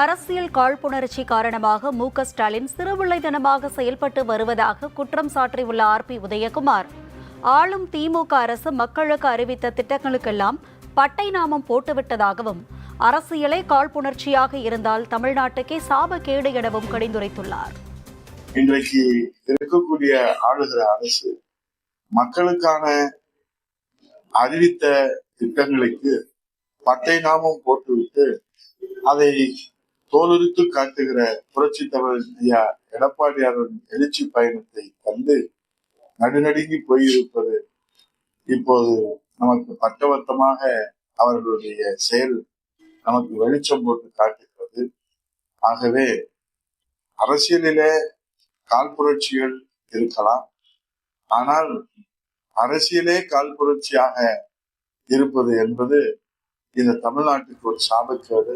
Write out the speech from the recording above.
அரசியல் காழ்ப்புணர்ச்சி காரணமாக மு க ஸ்டாலின் சிறுபிள்ளைத்தனமாக செயல்பட்டு வருவதாக குற்றம் சாட்டியுள்ள ஆர் பி உதயகுமார். ஆளும் திமுக அரசு மக்களுக்கு அறிவித்த திட்டங்களுக்கெல்லாம் பட்டை நாமம் போட்டுவிட்டதாகவும் அரசியலே காழ்ப்புணர்ச்சியாக இருந்தால் தமிழ்நாட்டுக்கே சாபக்கேடு எனவும் கடிந்துரைத்துள்ளார். இன்றைக்கு இருக்கக்கூடிய ஆளுகிற அரசு மக்களுக்கான அறிவித்த திட்டங்களுக்கு பட்டை நாமம் போட்டுவிட்டு அதை தோலுரித்து காட்டுகிற புரட்சி தமிழ் ஐயா எடப்பாடியாரின் எழுச்சி பயணத்தை கண்டு நடுநடுங்கி போயிருப்பது இப்போது நமக்கு பட்டவர்த்தமாக அவர்களுடைய செயல் நமக்கு வெளிச்சம் போட்டு காட்டுகிறது. ஆகவே அரசியலிலே கால்புரட்சிகள் இருக்கலாம். ஆனால் அரசியலே கால்புரட்சியாக இருப்பது என்பது இந்த தமிழ்நாட்டுக்கு ஒரு சாபக்கேடு.